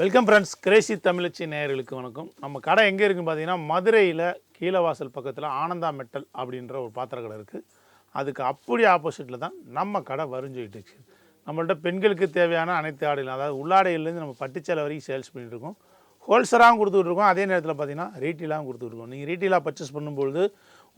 Welcome friends Crazy தமிழச்சி நேயர்களுக்கு வணக்கம். நம்ம கடை எங்கே இருக்குன்னு பார்த்தீங்கன்னா மதுரையில் கீழவாசல் பக்கத்தில் ஆனந்தா மெட்டல் அப்படின்ற ஒரு பாத்திர கடை இருக்குது அதுக்கு அப்படி ஆப்போசிட்டில் தான் நம்ம கடை வரிஞ்சிட்டு நம்மள்கிட்ட நம்மள்ட்ட பெண்களுக்கு தேவையான அனைத்து ஆடைகளும் அதாவது உள்ளாடையிலேருந்து நம்ம பட்டுச்சேலை வரைக்கும் சேல்ஸ் பண்ணிகிட்ருக்கோம் இருக்கோம். ஹோல்சேலாகவும் கொடுத்துட்ருக்கோம் அதே நேரத்தில் பார்த்தீங்கன்னா ரீட்டெயிலாகவும் கொடுத்துட்ருக்கோம் நீங்கள் ரீட்டெயிலாக பர்ச்சேஸ் பண்ணும்பொழுது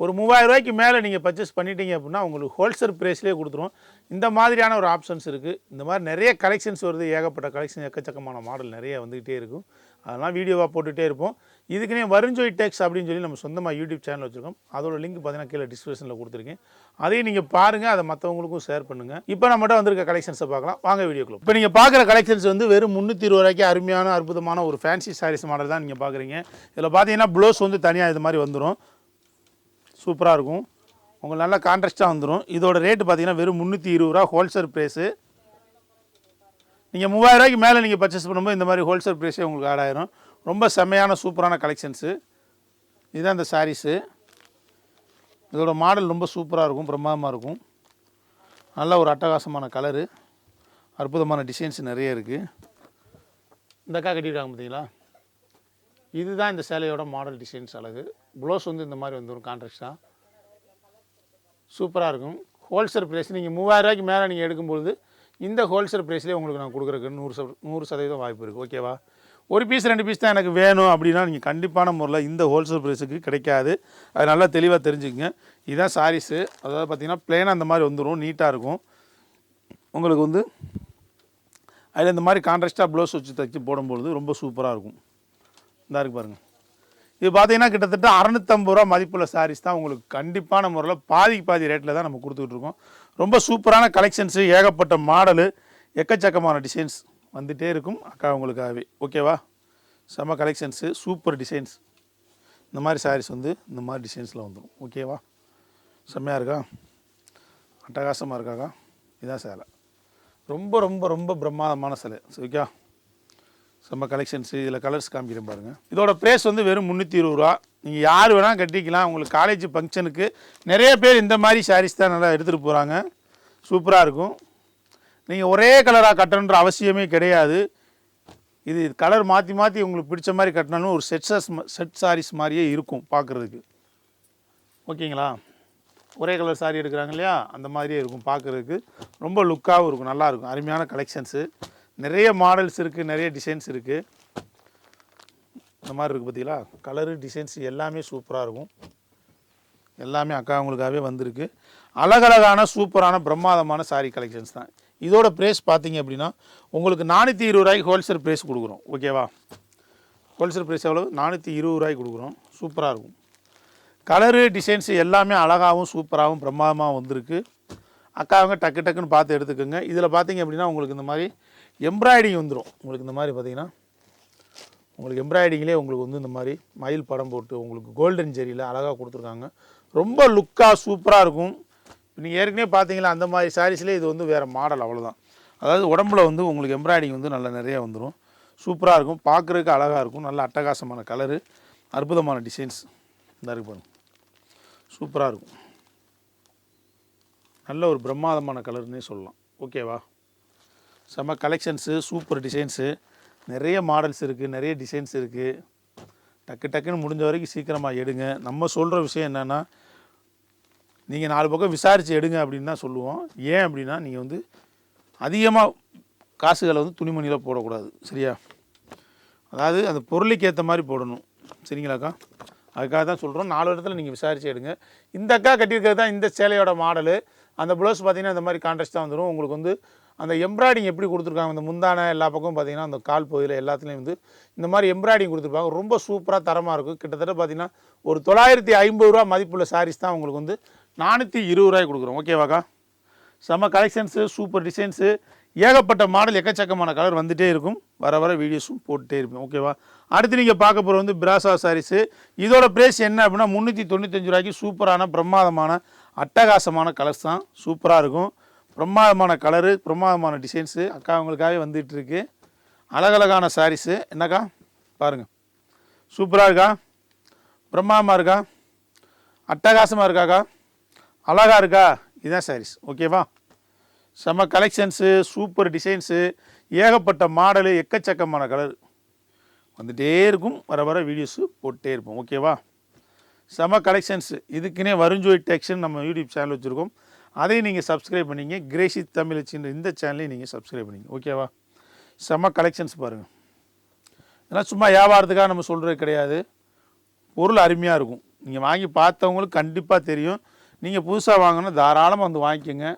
ஒரு மூவாயிரம் ரூபாய்க்கு மேலே நீங்கள் பர்ச்சேஸ் பண்ணிட்டீங்க அப்படின்னா உங்களுக்கு ஹோல்சேல் ப்ரைஸ்லேயே கொடுத்துருவோம் இந்த மாதிரியான ஒரு ஆப்ஷன்ஸ் இருக்குது இந்த மாதிரி நிறைய கலெக்ஷன்ஸ் வருது. ஏகப்பட்ட கலெக்ஷன் எக்கச்சக்கமான மாடல் நிறைய வந்துக்கிட்டே இருக்கும். அதெல்லாம் வீடியோவாக போட்டுகிட்டே இருப்போம். இதுக்குனே வருஞ்சோய் டெக்ஸ் அப்படின்னு சொல்லி நம்ம சொந்தமாக யூடியூப் சேனல் வச்சுருக்கோம். அதோட லிங்க் பார்த்தீங்கன்னா கீழே டிஸ்கிரிப்ஷனில் கொடுத்துருக்கேன். அதையும் நீங்கள் பாருங்கள் அதை மற்றவங்களுக்கும் ஷேர் பண்ணுங்கள் இப்போ நம்மகிட்ட வந்திருக்க கலெக்ஷன்ஸை பார்க்கலாம். வாங்க வீடியோக்குள்ள இப்போ நீங்கள் பார்க்குற கலெக்ஷன்ஸ் வந்து வெறும் முந்நூற்றி இருபது ரூபாய்க்கு அருமையான அற்புதமான ஒரு ஃபேன்சி சாரீஸ் மாடல் தான் நீங்கள் பார்க்குறீங்க. இதில் பார்த்தீங்கன்னா ப்ளவுஸ் வந்து தனியாக இது மாதிரி வந்துடும் சூப்பராக இருக்கும். உங்களுக்கு நல்லா கான்ட்ராஸ்ட்டாக வந்துடும் இதோட ரேட்டு பார்த்தீங்கன்னா வெறும் முந்நூற்றி இருபது ரூபா ஹோல்சேல் ப்ரைஸு நீங்கள் மூவாயிரம் ரூபாய்க்கு மேலே நீங்கள் பர்ச்சேஸ் பண்ணும்போது இந்த மாதிரி ஹோல்சேல் ப்ரைஸே உங்களுக்கு ஆட் ஆயிரும். ரொம்ப செம்மையான சூப்பரான கலெக்ஷன்ஸு இதுதான் இந்த சாரீஸு இதோட மாடல் ரொம்ப சூப்பராக இருக்கும் பிரம்மாதமாக இருக்கும். நல்ல ஒரு அட்டகாசமான கலரு அற்புதமான டிசைன்ஸ் நிறைய இருக்குது இந்த அக்கா கட்டியிருக்காங்க பார்த்தீங்களா இதுதான் இந்த சேலையோட மாடல் டிசைன்ஸ் அழகு. ப்ளவுஸ் வந்து இந்த மாதிரி வந்துடும் கான்ட்ராக்டாக சூப்பராக இருக்கும். ஹோல்சேல் ப்ரைஸ் நீங்கள் மூவாயிரரூவாய்க்கு மேலே நீங்கள் எடுக்கும்பொழுது இந்த ஹோல்சேல் ப்ரைஸ்லேயே உங்களுக்கு நான் கொடுக்குறக்கு நூறு சத நூறு சதவீதம் வாய்ப்பு இருக்குது ஓகேவா ஒரு பீஸ் ரெண்டு பீஸ் தான் எனக்கு வேணும் அப்படின்னா நீங்கள் கண்டிப்பான முறையில் இந்த ஹோல்சேல் ப்ரைஸுக்கு கிடைக்காது. அது நல்லா தெளிவாக தெரிஞ்சுக்கங்க. இதுதான் சாரீஸு அதாவது பார்த்தீங்கன்னா பிளேனாக அந்த மாதிரி வந்துடும் நீட்டாக இருக்கும். உங்களுக்கு வந்து அதில் இந்த மாதிரி கான்ட்ராஸ்ட்டாக ப்ளவுஸ் வச்சு தைச்சி போடும்பொழுது ரொம்ப சூப்பராக இருக்கும். இந்த இருக்கு பாருங்கள் இது பார்த்தீங்கன்னா கிட்டத்தட்ட அறநூற்றம்பது ரூபா மதிப்புள்ள சாரீஸ் தான் உங்களுக்கு கண்டிப்பான முறையில் பாதிக்கு பாதி ரேட்டில் தான் நம்ம கொடுத்துட்ருக்கோம் ரொம்ப சூப்பரான கலெக்ஷன்ஸு ஏகப்பட்ட மாடலு எக்கச்சக்கமான டிசைன்ஸ் வந்துகிட்டே இருக்கும். அக்கா உங்களுக்காகவே ஓகேவா செம்ம கலெக்ஷன்ஸு சூப்பர் டிசைன்ஸ் இந்த மாதிரி சாரீஸ் வந்து இந்த மாதிரி டிசைன்ஸில் வந்துடும் ஓகேவா செம்மையாக இருக்கா? அட்டகாசமாக இருக்காக்கா? இதுதான் சேலை. ரொம்ப ரொம்ப ரொம்ப பிரமாதமான சிலை. ஓகே செம்ம கலெக்ஷன்ஸு இதில் கலர்ஸ் காமிக்கிறேன் பாருங்கள் இதோட ப்ரைஸ் வந்து வெறும் முந்நூற்றி இருபது ரூபா. நீங்கள் யார் வேணால் கட்டிக்கலாம். உங்களுக்கு காலேஜ் ஃபங்க்ஷனுக்கு நிறைய பேர் இந்த மாதிரி சாரீஸ் தான் நல்லா எடுத்துகிட்டு போகிறாங்க சூப்பராக இருக்கும். நீங்கள் ஒரே கலராக கட்டணுன்ற அவசியமே கிடையாது. இது கலர் மாற்றி மாற்றி உங்களுக்கு பிடிச்ச மாதிரி கட்டினாலும் ஒரு செட்ஸஸ் செட் சாரீஸ் மாதிரியே இருக்கும் பார்க்குறதுக்கு ஓகேங்களா? ஒரே கலர் சாரி எடுக்கிறாங்க இல்லையா? அந்த மாதிரியே இருக்கும் பார்க்குறதுக்கு ரொம்ப லுக்காகவும் இருக்கும். நல்லாயிருக்கும் அருமையான கலெக்ஷன்ஸு நிறைய மாடல்ஸ் இருக்குது நிறைய டிசைன்ஸ் இருக்குது இந்த மாதிரி இருக்குது பார்த்தீங்களா கலரு டிசைன்ஸ் எல்லாமே சூப்பராக இருக்கும். எல்லாமே அக்கா உங்களுக்காகவே வந்திருக்கு. அழகழகான சூப்பரான பிரம்மாதமான சாரீ கலெக்ஷன்ஸ் தான். இதோட ப்ரைஸ் பார்த்தீங்க அப்படின்னா உங்களுக்கு நானூற்றி இருபது ரூபாய்க்கு ஹோல்சேல் ப்ரைஸ் கொடுக்குறோம். ஓகேவா ஹோல்சேல் ப்ரைஸ் எவ்வளோ நானூற்றி இருபது ரூபாய்க்கு கொடுக்குறோம். சூப்பராக இருக்கும். கலரு டிசைன்ஸ் எல்லாமே அழகாகவும் சூப்பராகவும் பிரம்மாதமாக வந்திருக்கு. அக்காவங்க டக்கு டக்குன்னு பார்த்து எடுத்துக்கோங்க. இதில் பார்த்தீங்க அப்படின்னா உங்களுக்கு இந்த மாதிரி எம்ப்ராய்டிங் வந்துடும் உங்களுக்கு இந்த மாதிரி பார்த்தீங்கன்னா உங்களுக்கு எம்ப்ராய்டிங்லேயே உங்களுக்கு வந்து இந்த மாதிரி மயில் படம் போட்டு உங்களுக்கு கோல்டன் ஜெரியில் அழகாக கொடுத்துருக்காங்க. ரொம்ப லுக்காக சூப்பராக இருக்கும். நீங்கள் ஏற்கனவே பார்த்தீங்களா அந்த மாதிரி சாரீஸ்லேயே இது வந்து வேறு மாடல் அவ்வளோதான் அதாவது உடம்புல வந்து உங்களுக்கு எம்ப்ராய்டிங் வந்து நல்லா நிறைய வந்துடும் சூப்பராக இருக்கும். பார்க்குறதுக்கு அழகாக இருக்கும். நல்ல அட்டகாசமான கலரு அற்புதமான டிசைன்ஸ் இந்த இருக்கு பாருங்க. சூப்பராக இருக்கும். நல்ல ஒரு பிரம்மாதமான கலர்னே சொல்லலாம். ஓகேவா? செம்ம கலெக்ஷன்ஸு சூப்பர் டிசைன்ஸு நிறைய மாடல்ஸ் இருக்குது நிறைய டிசைன்ஸ் இருக்குது டக்கு டக்குன்னு முடிஞ்ச வரைக்கும் சீக்கிரமாக எடுங்க. நம்ம சொல்கிற விஷயம் என்னென்னா நீங்கள் நாலு பக்கம் விசாரித்து எடுங்க அப்படின்னு தான் சொல்லுவோம். ஏன் அப்படின்னா நீங்கள் வந்து அதிகமாக காசுகளை வந்து துணிமணியில் போடக்கூடாது. சரியா? அதாவது அந்த பொருளுக்கு ஏற்ற மாதிரி போடணும். சரிங்களாக்கா? அதுக்காக தான் சொல்கிறோம் நாலு இடத்துல நீங்கள் விசாரித்து எடுங்க. இந்த அக்கா கட்டியிருக்கிறது தான் இந்த சேலையோட மாடலு. அந்த ப்ளவுஸ் பார்த்தீங்கன்னா இந்த மாதிரி கான்ட்ராஸ்ட்டாக வந்துடும் உங்களுக்கு வந்து அந்த எம்ப்ராய்டிங் எப்படி கொடுத்துருக்காங்க அந்த முந்தான எல்லா பக்கமும் பார்த்தீங்கன்னா அந்த கால் பகுதியில் எல்லாத்துலேயும் வந்து இந்த மாதிரி எம்ப்ராய்டிங் கொடுத்துருப்பாங்க. ரொம்ப சூப்பராக தரமாக இருக்கும். கிட்டத்தட்ட பார்த்தீங்கன்னா ஒரு தொள்ளாயிரத்தி ஐம்பது ரூபா மதிப்புள்ள சாரீஸ் தான் உங்களுக்கு வந்து நானூற்றி இருபது ரூபாய்க்கு கொடுக்குறோம். ஓகேவாக்கா செம்ம கலெக்ஷன்ஸு சூப்பர் டிசைன்ஸு ஏகப்பட்ட மாடல் எக்கச்சக்கமான கலர் வந்துகிட்டே இருக்கும். வர வர வீடியோஸும் போட்டுகிட்டே இருப்பேன். ஓகேவா அடுத்து நீங்கள் பார்க்க போகிற வந்து பிராசா சாரீஸு இதோட ப்ரைஸ் என்ன அப்படின்னா முந்நூற்றி தொண்ணூத்தஞ்சு ரூபாய்க்கு சூப்பரான பிரமாதமான அட்டகாசமான கலர்ஸ் தான். சூப்பராக இருக்கும். பிரமாதமான கலரு பிரமாதமான டிசைன்ஸு அக்கா அவங்களுக்காகவே வந்துகிட்ருக்கு அழகழகான சாரீஸு என்னக்கா? பாருங்கள் சூப்பராக இருக்கா? பிரமாதமாக இருக்கா? அட்டகாசமாக இருக்காக்கா அழகாக இருக்கா? இதுதான் சாரீஸ் ஓகேவா செம கலெக்ஷன்ஸு சூப்பர் டிசைன்ஸு ஏகப்பட்ட மாடலு எக்கச்சக்கமான கலர் வந்துகிட்டே இருக்கும். வர வர வீடியோஸு போட்டே இருப்போம். ஓகேவா செம கலெக்ஷன்ஸு இதுக்குன்னே வருஞ்சோய் டெக்ஷன் நம்ம யூடியூப் சேனல் வச்சுருக்கோம். அதையும் நீங்கள் சப்ஸ்கிரைப் பண்ணிங்க. கிரேசி தமிழச்சின்ற இந்த சேனலையும் நீங்கள் சப்ஸ்கிரைப் பண்ணிங்க. ஓகேவா செம கலெக்ஷன்ஸ் பாருங்கள் இதெல்லாம் சும்மா வியாபாரத்துக்காக நம்ம சொல்கிறது கிடையாது. பொருள் அருமையாக இருக்கும். நீங்கள் வாங்கி பார்த்தவங்களுக்கு கண்டிப்பாக தெரியும். நீங்கள் புதுசாக வாங்கினா தாராளமாக வந்து வாங்கிக்கோங்க.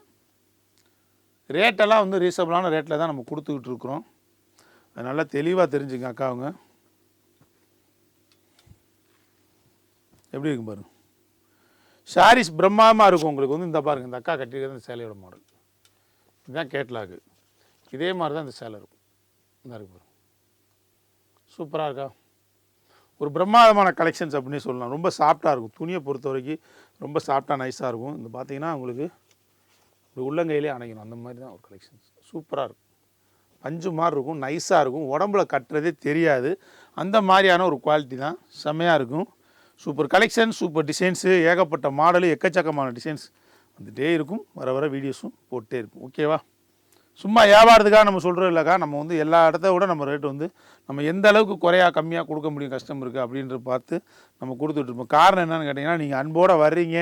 ரேட்டெல்லாம் வந்து ரீசனபிளான ரேட்டில் தான் நம்ம கொடுத்துக்கிட்டு இருக்கிறோம். அது நல்லா தெளிவாக தெரிஞ்சுங்க அக்காவுங்க. எப்படி இருக்கும் பாருங்க. சாரீஸ் பிரம்மாண்டமாக இருக்கும் உங்களுக்கு வந்து இந்த பாருங்க இந்த அக்கா கட்டியிருக்கிறது இந்த சேலையோட மாடல் இதுதான் கேட்லாக்கு இதே மாதிரி தான் இந்த சேலை இருக்கும். இந்த இருக்கு பாருங்க. சூப்பராக இருக்கா? ஒரு பிரம்மாண்டமான கலெக்ஷன்ஸ் அப்படின்னு சொல்லலாம். ரொம்ப சாஃப்டாக இருக்கும். துணியை பொறுத்த வரைக்கும் ரொம்ப சாஃப்டாக நைஸாக இருக்கும். இந்த பார்த்தீங்கன்னா உங்களுக்கு ஒரு உள்ளங்கையிலே அணைக்கணும் அந்த மாதிரி தான் ஒரு கலெக்ஷன்ஸ் சூப்பராக இருக்கும். பஞ்சு மாதிரி இருக்கும். நைஸாக இருக்கும். உடம்புல கட்டுறதே தெரியாது. அந்த மாதிரியான ஒரு குவாலிட்டி தான். செம்மையாக இருக்கும். சூப்பர் கலெக்ஷன் சூப்பர் டிசைன்ஸு ஏகப்பட்ட மாடலு எக்கச்சக்கமான டிசைன்ஸ் வந்துகிட்டே இருக்கும். வர வர வீடியோஸும் போட்டே இருக்கும். ஓகேவா சும்மா வியாபாரத்துக்காக நம்ம சொல்கிறோம் இல்லைக்கா. நம்ம வந்து எல்லா இடத்த விட நம்ம ரேட் வந்து நம்ம எந்த அளவுக்கு குறையா கம்மியாக கொடுக்க முடியும் கஸ்டமருக்கு அப்படின்றத பார்த்து நம்ம கொடுத்துட்ருப்போம் காரணம் என்னன்னு கேட்டிங்கன்னா நீங்கள் அன்போடு வர்றீங்க.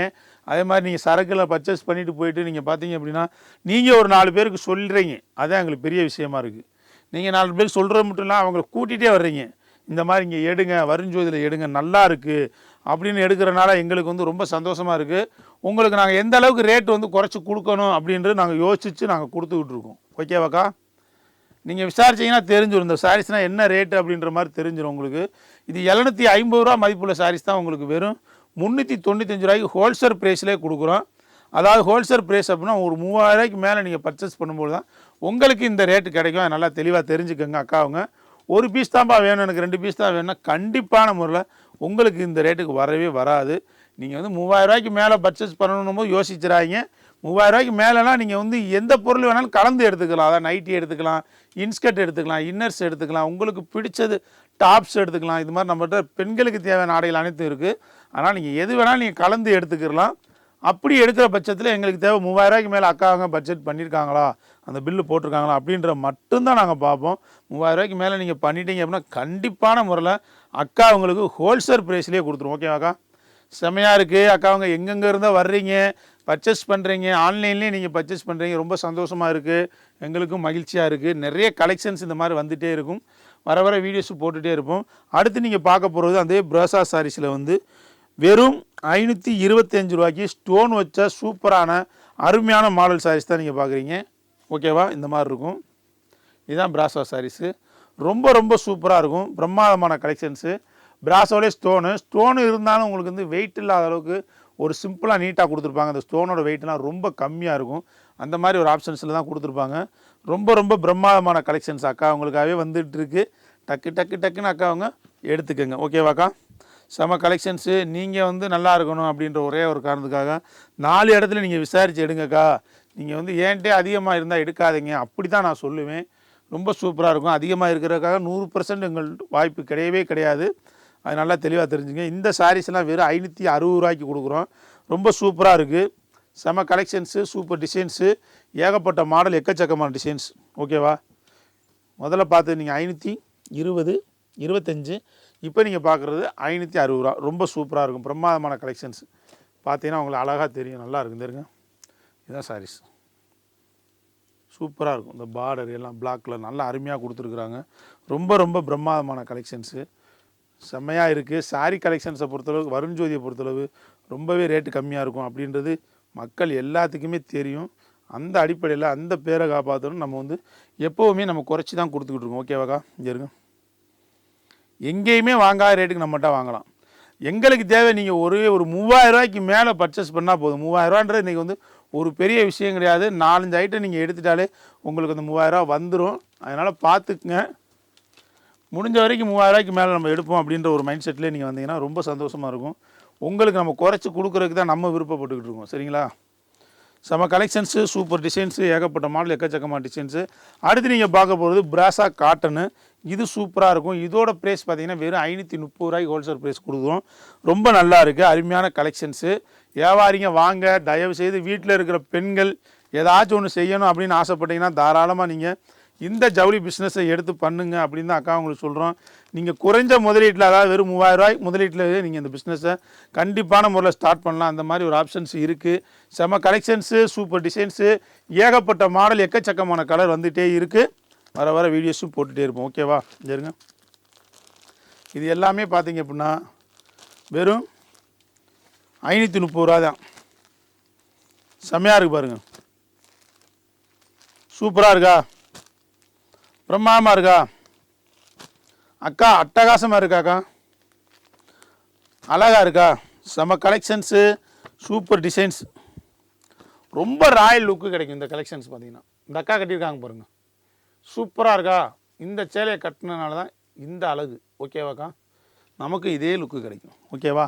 அதே மாதிரி நீங்கள் சரக்கில் பர்ச்சேஸ் பண்ணிட்டு போயிட்டு நீங்கள் பார்த்தீங்க அப்படின்னா நீங்கள் ஒரு நாலு பேருக்கு சொல்கிறீங்க அதான் எங்களுக்கு பெரிய விஷயமா இருக்குது நீங்கள் நாலு பேருக்கு சொல்கிறது மட்டும் இல்லை அவங்கள கூட்டிகிட்டே வர்றீங்க. இந்த மாதிரி இங்கே எடுங்க வருஞ்சோதியில் எடுங்க நல்லா இருக்குது அப்படின்னு எடுக்கிறனால எங்களுக்கு வந்து ரொம்ப சந்தோஷமாக இருக்குது உங்களுக்கு நாங்கள் எந்த அளவுக்கு ரேட் வந்து குறைச்சி கொடுக்கணும் அப்படின்றது நாங்கள் யோசித்து நாங்கள் கொடுத்துக்கிட்டு இருக்கோம். ஓகேவாக்கா நீங்கள் விசாரிச்சீங்கன்னா தெரிஞ்சிடும் இந்த சாரீஸ்னால் என்ன ரேட்டு அப்படின்ற மாதிரி தெரிஞ்சிடும் உங்களுக்கு. இது எழுநூற்றி ஐம்பது ரூபா மதிப்புள்ள சாரீஸ் தான் உங்களுக்கு வெறும். முந்நூற்றி தொண்ணூத்தஞ்சு ரூபாய்க்கு ஹோல்சேல் ப்ரைஸ்லேயே கொடுக்குறோம். அதாவது ஹோல்சேல் ப்ரைஸ் அப்படின்னா ஒரு மூவாயிரம் ரூபாய்க்கு மேலே நீங்கள் பர்ச்சேஸ் பண்ணும்போது தான் உங்களுக்கு இந்த ரேட்டு கிடைக்கும். நல்லா தெளிவாக தெரிஞ்சுக்கோங்க அக்காவுங்க. ஒரு பீஸ் தான்ப்பா வேணும் எனக்கு ரெண்டு பீஸ் தான் வேணும்னா கண்டிப்பான முறையில் உங்களுக்கு இந்த ரேட்டுக்கு வரவே வராது. நீங்கள் வந்து மூவாயிரரூவாய்க்கு மேலே பர்ச்சேஸ் பண்ணணும் போது யோசிச்சுறாங்க மூவாயிரரூவாய்க்கு மேலேனா நீங்கள் வந்து எந்த பொருள் வேணாலும் கலந்து எடுத்துக்கலாம். அதான் நைட்டி எடுத்துக்கலாம் இன்ஸ்கர்ட் எடுத்துக்கலாம் இன்னர்ஸ் எடுத்துக்கலாம். உங்களுக்கு பிடிச்சது டாப்ஸ் எடுத்துக்கலாம். இது மாதிரி நம்மகிட்ட பெண்களுக்கு தேவையான ஆடைகள் அனைத்தும் இருக்குது ஆனால் நீங்கள் எது வேணாலும் நீங்கள் கலந்து எடுத்துக்கலாம். அப்படி எடுக்கிற பட்சத்தில் எங்களுக்கு தேவை மூவாயிரரூவாய்க்கு மேலே அக்காவங்க பட்ஜெட் பண்ணியிருக்காங்களா அந்த பில்லு போட்டிருக்காங்களா? அப்படின்ற மட்டும்தான் நாங்கள் பார்ப்போம். மூவாயிரரூவாய்க்கு மேலே நீங்கள் பண்ணிட்டீங்க அப்படின்னா கண்டிப்பான முறையில் அக்கா உங்களுக்கு ஹோல்சேல் ப்ரைஸ்லேயே கொடுத்துருவோம் ஓகேவாக்கா செமையாக இருக்குது அக்கா? அவங்க எங்கெங்கே இருந்தால் வர்றீங்க. பர்ச்சேஸ் பண்ணுறீங்க ஆன்லைன்லேயே நீங்கள் பர்ச்சேஸ் பண்ணுறீங்க ரொம்ப சந்தோஷமாக இருக்குது எங்களுக்கும் மகிழ்ச்சியாக இருக்குது நிறைய கலெக்ஷன்ஸ் இந்த மாதிரி வந்துகிட்டே இருக்கும். வர வர வீடியோஸ் போட்டுகிட்டே இருப்போம். அடுத்து நீங்கள் பார்க்க போகிறது அதே ப்ரோசா சாரீஸில் வந்து வெறும் ஐநூற்றி இருபத்தஞ்சு ரூபாய்க்கு ஸ்டோன் வச்ச சூப்பரான அருமையான மாடல் சாரீஸ் தான் நீங்கள் பார்க்குறீங்க ஓகேவா இந்த மாதிரி இருக்கும். இதுதான் பிராசோ சாரீஸு ரொம்ப ரொம்ப சூப்பராக இருக்கும். பிரம்மாதமான கலெக்ஷன்ஸு பிராசோலே ஸ்டோனு ஸ்டோனு இருந்தாலும் உங்களுக்கு வந்து வெயிட் இல்லாத அளவுக்கு ஒரு சிம்பிளாக நீட்டாக கொடுத்துருப்பாங்க. அந்த ஸ்டோனோட வெயிட்லாம் ரொம்ப கம்மியாக இருக்கும். அந்த மாதிரி ஒரு ஆப்ஷன்ஸில் தான் கொடுத்துருப்பாங்க. ரொம்ப ரொம்ப பிரம்மாதமான கலெக்ஷன்ஸ் அக்கா. உங்களுக்காகவே வந்துட்டு இருக்கு. டக்கு டக்கு டக்குன்னு அக்கா அவங்க எடுத்துக்கோங்க. ஓகேவாக்கா செம கலெக்ஷன்ஸு நீங்கள் வந்து நல்லா இருக்கணும் அப்படின்ற ஒரே ஒரு காரணத்துக்காக நாலு இடத்துல நீங்கள் விசாரித்து எடுங்கக்கா. நீங்கள் வந்து ஏன்ட்டே அதிகமாக இருந்தால் எடுக்காதீங்க. அப்படி தான் நான் சொல்லுவேன். ரொம்ப சூப்பராக இருக்கும். அதிகமாக இருக்கிறதுக்காக நூறு பர்சன்ட் எங்கள் வாய்ப்பு கிடையவே கிடையாது. அது நல்லா தெளிவாக தெரிஞ்சுங்க. இந்த சாரீஸ்லாம் வெறும் ஐநூற்றி அறுபது ரூபாய்க்கு கொடுக்குறோம். ரொம்ப சூப்பராக இருக்குது செம கலெக்ஷன்ஸு சூப்பர் டிசைன்ஸு ஏகப்பட்ட மாடல் எக்கச்சக்கமான டிசைன்ஸ் ஓகேவா முதல்ல பார்த்து நீங்கள் ஐநூற்றி இருபது இருபத்தஞ்சு இப்போ நீங்கள் பார்க்குறது ஐநூற்றி அறுபது ரூபா. ரொம்ப சூப்பராக இருக்கும். பிரமாதமான கலெக்ஷன்ஸ் பார்த்தீங்கன்னா உங்களுக்கு அழகாக தெரியும். நல்லா இருக்கும். தெரியுங்க இதுதான் சாரீஸ் சூப்பராக இருக்கும். இந்த பார்டர் எல்லாம் பிளாக்ல நல்லா அருமையாக கொடுத்துருக்குறாங்க. ரொம்ப ரொம்ப பிரம்மாதமான கலெக்ஷன்ஸு செம்மையாக இருக்குது சாரீ கலெக்ஷன்ஸை பொறுத்தளவு வருண்ஜோதியை பொறுத்தளவு ரொம்பவே ரேட்டு கம்மியாக இருக்கும் அப்படின்றது மக்கள் எல்லாத்துக்குமே தெரியும். அந்த அடிப்படையில் அந்த பேரை காப்பாற்றணும் நம்ம வந்து எப்போவுமே நம்ம குறைச்சி தான் கொடுத்துக்கிட்டு இருக்கோம். ஓகேவாக்கா இங்கே இருங்க. எங்கேயுமே வாங்காத ரேட்டுக்கு நம்மகிட்ட வாங்கலாம். எங்களுக்கு தேவை நீங்கள் ஒரே ஒரு மூவாயிரரூவாய்க்கு மேலே பர்ச்சேஸ் பண்ணால் போதும். மூவாயிரரூவான்றது இன்றைக்கி வந்து ஒரு பெரிய விஷயம் கிடையாது. நாலஞ்சு ஐட்டம் நீங்கள் எடுத்துட்டாலே உங்களுக்கு அந்த மூவாயிரரூவா வந்துடும் அதனால் பார்த்துக்குங்க. முடிஞ்ச வரைக்கும் மூவாயிரரூவாய்க்கு மேலே நம்ம எடுப்போம் அப்படின்ற ஒரு மைண்ட் செட்டில் நீங்கள் வந்தீங்கன்னா ரொம்ப சந்தோஷமாக இருக்கும். உங்களுக்கு நம்ம குறைச்சி கொடுக்குறதுக்கு தான் நம்ம விருப்பப்பட்டுக்கிட்டு இருக்கோம். சரிங்களா? செம கலெக்ஷன்ஸு சூப்பர் டிசைன்ஸு ஏகப்பட்ட மாடல் எக்கச்சக்கமான டிசைன்ஸு அடுத்து நீங்கள் பார்க்க போகிறது பிராசா காட்டனு இது சூப்பராக இருக்கும். இதோட ப்ரைஸ் பார்த்தீங்கன்னா வெறும் ஐநூற்றி முப்பது ரூபாய்க்கு ஹோல்சேல் ப்ரைஸ் கொடுக்குறோம். ரொம்ப நல்லா இருக்குது அருமையான கலெக்ஷன்ஸு வியாபாரிங்க வாங்க. தயவு செய்து வீட்டில் இருக்கிற பெண்கள் ஏதாச்சும் ஒன்று செய்யணும் அப்படின்னு ஆசைப்பட்டீங்கன்னா தாராளமாக நீங்கள் இந்த ஜவுளி பிஸ்னஸை எடுத்து பண்ணுங்க அப்படின்னு தான் அக்கா உங்களுக்கு சொல்கிறோம் நீங்கள் குறைஞ்ச முதலீட்டில் அதாவது வெறும் மூவாயிரம் ரூபாய் முதலீட்டில் நீங்கள் இந்த பிஸ்னஸை கண்டிப்பான முறையில் ஸ்டார்ட் பண்ணலாம். அந்த மாதிரி ஒரு ஆப்ஷன்ஸ் இருக்குது செம கலெக்ஷன்ஸு சூப்பர் டிசைன்ஸு ஏகப்பட்ட மாடல் எக்கச்சக்கமான கலர் வந்துகிட்டே இருக்குது வர வர வீடியோஸும் போட்டுகிட்டே இருப்போம். ஓகேவா சரிங்க இது எல்லாமே பார்த்தீங்க அப்படின்னா வெறும் ஐநூற்றி முப்பது ரூபா தான். செம்மையாக இருக்குது பாருங்க. சூப்பராக இருக்கா? பிரம்மாண்டமாக இருக்கா? அக்கா அட்டகாசமாக இருக்காக்கா? அழகாக இருக்கா? செம கலெக்ஷன்ஸு சூப்பர் டிசைன்ஸ் ரொம்ப ராயல் லுக்கு கிடைக்கும் இந்த கலெக்ஷன்ஸ் பார்த்தீங்கன்னா. இந்த அக்கா கட்டியிருக்காங்க பாருங்கள் சூப்பராக இருக்கா? இந்த சேலையை கட்டினனால தான் இந்த அழகு. ஓகேவாக்கா? நமக்கு இதே லுக்கு கிடைக்கும். ஓகேவா?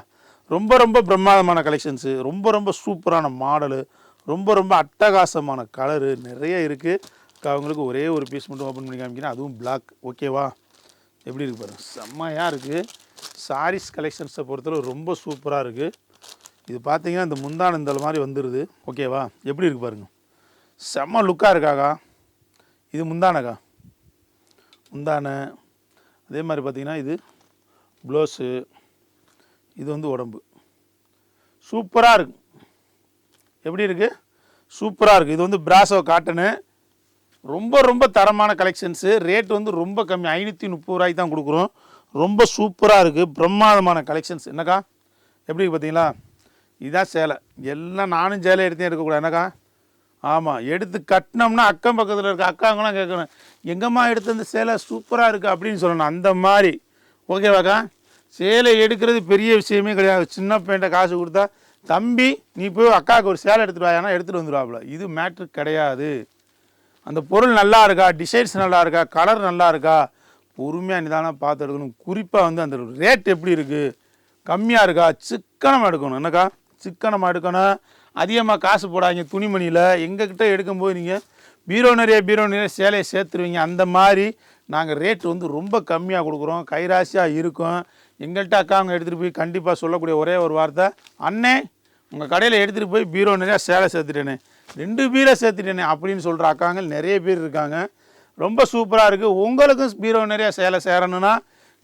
ரொம்ப ரொம்ப பிரம்மாண்டமான கலெக்ஷன்ஸு ரொம்ப ரொம்ப சூப்பரான மாடலு ரொம்ப ரொம்ப அட்டகாசமான கலரு நிறைய இருக்குது அவங்களுக்கு ஒரே ஒரு பீஸ் மட்டும் ஓப்பன் பண்ணி காமிக்கிறேன். அதுவும் பிளாக் ஓகேவா எப்படி இருக்கு பாருங்க. செம்மையாக இருக்குது சாரீஸ் கலெக்ஷன்ஸை பொறுத்தளவு ரொம்ப சூப்பராக இருக்குது இது பார்த்தீங்கன்னா இந்த முந்தான இந்த மாதிரி வந்துடுது ஓகேவா எப்படி இருக்கு பாருங்க. செம்ம லுக்காக இருக்காக்கா? இது முந்தானக்கா? முந்தான. அதே மாதிரி பார்த்தீங்கன்னா இது ப்ளவுஸு இது வந்து உடம்பு. சூப்பராக இருக்கு. எப்படி இருக்குது சூப்பராக இருக்குது இது வந்து பிராசோ காட்டனு ரொம்ப ரொம்ப தரமான கலெக்ஷன்ஸு ரேட் வந்து ரொம்ப கம்மி. ஐநூற்றி முப்பது ரூபாய்க்கு தான் கொடுக்குறோம். ரொம்ப சூப்பராக இருக்குது பிரம்மாதமான கலெக்ஷன்ஸ் என்னக்கா? எப்படி பார்த்தீங்களா? இதுதான் சேலை. எல்லாம் நானும் சேலை எடுத்தே எடுக்கக்கூடாது. என்னக்கா? ஆமாம் எடுத்து கட்டினோம்னா அக்கம் பக்கத்தில் இருக்க அக்காங்களாம் கேட்கணும். எங்கம்மா எடுத்த அந்த சேலை சூப்பராக இருக்குது அப்படின்னு சொல்லணும். அந்த மாதிரி. ஓகேவாக்கா? சேலை எடுக்கிறது பெரிய விஷயமே கிடையாது. சின்ன பையன்ட்ட காசு கொடுத்தா தம்பி நீ போய் அக்காவுக்கு ஒரு சேலை எடுத்துட்டு வாயானா எடுத்துகிட்டு வந்துடுவாப்புல இது மேட்ரு கிடையாது. அந்த பொருள் நல்லா இருக்கா டிசைன்ஸ் நல்லா இருக்கா கலர் நல்லா இருக்கா பொறுமையாக நிதானம் பார்த்து எடுக்கணும் குறிப்பாக வந்து அந்த ரேட் எப்படி இருக்குது கம்மியாக இருக்கா? சிக்கனமாக எடுக்கணும். என்னக்கா? சிக்கனமாக எடுக்கணும். அதிகமாக காசு போடாதீங்க துணிமணியில். எங்கக்கிட்ட எடுக்கும்போது நீங்கள் பீரோ நிறைய பீரோ நிறைய சேலையை சேர்த்துருவீங்க. அந்த மாதிரி நாங்கள் ரேட் வந்து ரொம்ப கம்மியாக கொடுக்குறோம். கைராசியாக இருக்கும். எங்கள்கிட்ட அக்காங்க எடுத்துகிட்டு போய் கண்டிப்பாக சொல்லக்கூடிய ஒரே ஒரு வார்த்தை அண்ணே உங்கள் கடையில் எடுத்துகிட்டு போய் பீரோ நிறையா சேலை சேர்த்துட்டேனே. ரெண்டு பீரோ சேர்த்துட்டேனே அப்படின்னு சொல்கிற அக்காங்கள் நிறைய பேர் இருக்காங்க. ரொம்ப சூப்பராக இருக்குது உங்களுக்கும் பீரோ நிறையா சேலை சேரணும்னா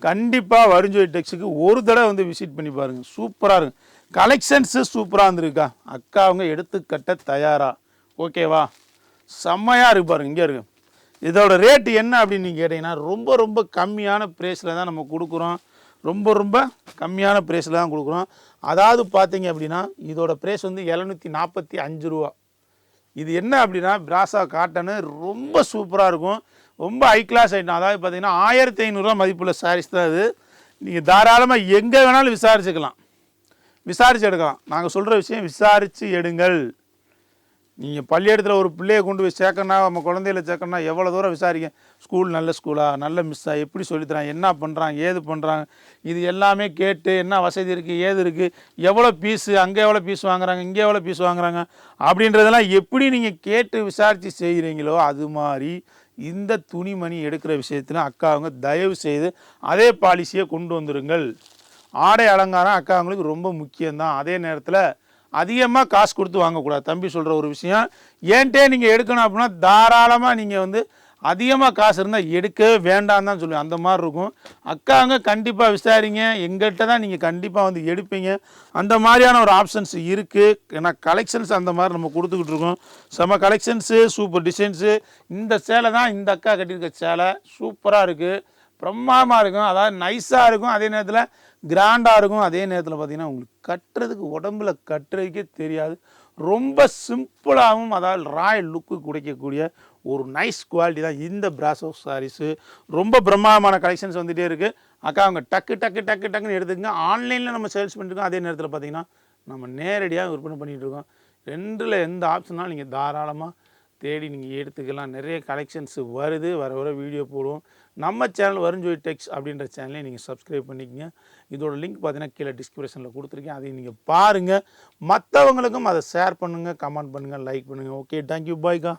கண்டிப்பாக வருஞ்சோய் டெக்ஸுக்கு ஒரு தடவை வந்து விசிட் பண்ணி பாருங்கள் சூப்பராக இருக்கும் கலெக்ஷன்ஸு சூப்பராக இருந்திருக்கா. அக்கா அவங்க எடுத்துக்கட்ட தயாராக ஓகேவா? செம்மையாக இருக்கு பாருங்க. இங்கே இருக்கு. இதோட ரேட்டு என்ன அப்படின்னு நீங்கள் கேட்டிங்கன்னா ரொம்ப ரொம்ப கம்மியான ப்ரைஸில் தான் நம்ம கொடுக்குறோம். ரொம்ப ரொம்ப கம்மியான ப்ரைஸில் தான் கொடுக்குறோம். அதாவது பார்த்தீங்க அப்படின்னா இதோட ப்ரைஸ் வந்து எழுநூற்றி நாற்பத்தி அஞ்சு ரூபா. இது என்ன அப்படின்னா பிராசா காட்டனு ரொம்ப சூப்பராக இருக்கும். ரொம்ப ஹை கிளாஸ் ஐட்டம் அதாவது பார்த்தீங்கன்னா ஆயிரத்தி ஐநூறுரூவா மதிப்புள்ள சாரீஸ் தான் இது. நீங்கள் தாராளமாக எங்கே வேணாலும் விசாரிச்சுக்கலாம். விசாரித்து எடுக்கலாம். நாங்கள் சொல்கிற விஷயம் விசாரித்து எடுங்கள். நீங்கள் பள்ளியிடத்தில் ஒரு பிள்ளையை கொண்டு போய் சேர்க்கணும் நம்ம குழந்தையில சேர்க்கணும்னா எவ்வளோ தூரம் விசாரிக்க ஸ்கூல் நல்ல ஸ்கூலா? நல்ல மிஸ்ஸா எப்படி சொல்லித்தரான் என்ன பண்ணுறாங்க ஏது பண்ணுறாங்க இது எல்லாமே கேட்டு என்ன வசதி இருக்குது ஏது இருக்குது எவ்வளோ பீஸு அங்கே எவ்வளோ பீஸ் வாங்குறாங்க? இங்கே எவ்வளோ பீஸ் வாங்குறாங்க? அப்படின்றதெல்லாம் எப்படி நீங்கள் கேட்டு விசாரித்து செய்கிறீங்களோ அது மாதிரி இந்த துணிமணி எடுக்கிற விஷயத்தில் அக்காவங்க தயவு செய்து அதே பாலிசியை கொண்டு வந்துருங்கள். ஆடை அலங்காரம் அக்காவங்களுக்கு ரொம்ப முக்கியம்தான். அதே நேரத்தில் அதிகமாக காசு கொடுத்து வாங்கக்கூடாது. தம்பி சொல்கிற ஒரு விஷயம். ஏன்ட்டே நீங்கள் எடுக்கணும் அப்படின்னா தாராளமாக நீங்கள் வந்து அதிகமாக காசு இருந்தால் எடுக்கவே வேண்டாம் தான் சொல்லுவேன். அந்த மாதிரி இருக்கும். அக்காங்க கண்டிப்பாக விசாரிங்க. எங்கள்கிட்ட தான் நீங்கள் கண்டிப்பாக வந்து எடுப்பீங்க. அந்த மாதிரியான ஒரு ஆப்ஷன்ஸ் இருக்குது ஏன்னா கலெக்ஷன்ஸ் அந்த மாதிரி நம்ம கொடுத்துக்கிட்டு இருக்கோம். செம கலெக்ஷன்ஸு சூப்பர் டிசைன்ஸு இந்த சேலை தான் இந்த அக்கா கட்டியிருக்க சேலை. சூப்பராக இருக்குது பிரம்மாதமாக இருக்கும். அதாவது நைஸாக இருக்கும். அதே நேரத்தில் கிராண்டாக இருக்கும். அதே நேரத்தில் பார்த்தீங்கன்னா உங்களுக்கு கட்டுறதுக்கு உடம்புல கட்டுறதுக்கே தெரியாது. ரொம்ப சிம்பிளாகவும் அதாவது ராயல் லுக்கு கிடைக்கக்கூடிய ஒரு நைஸ் குவாலிட்டி தான் இந்த பிராசோ சாரீஸு ரொம்ப பிரம்மாண்டமான கலெக்ஷன்ஸ் வந்துகிட்டே இருக்குது அக்கா அவங்க டக்கு டக்கு டக்கு டக்குன்னு எடுத்துக்கங்க. ஆன்லைனில் நம்ம சேல்ஸ் பண்ணிருக்கோம் அதே நேரத்தில் பார்த்தீங்கன்னா நம்ம நேரடியாக விற்பனை பண்ணிகிட்டு இருக்கோம். ரெண்டில் எந்த ஆப்ஷனாலும் நீங்கள் தாராளமாக தேடி நீங்கள் எடுத்துக்கலாம். நிறைய கலெக்ஷன்ஸ் வருது. வர வர வீடியோ போடுவோம். நம்ம சேனல் வருஞ்சோய் டெக்ஸ் அப்படின்ற சேனலையும் நீங்கள் சப்ஸ்கிரைப் பண்ணிக்கங்க. இதோட லிங்க் பார்த்தீங்கன்னா கீழே டிஸ்கிரிப்ஷனில் கொடுத்துருக்கேன். அதையும் நீங்கள் பாருங்கள் மற்றவங்களுக்கும் அதை ஷேர் பண்ணுங்கள் கமெண்ட் பண்ணுங்கள் லைக் பண்ணுங்கள் ஓகே தேங்க்யூ பாய்க்கா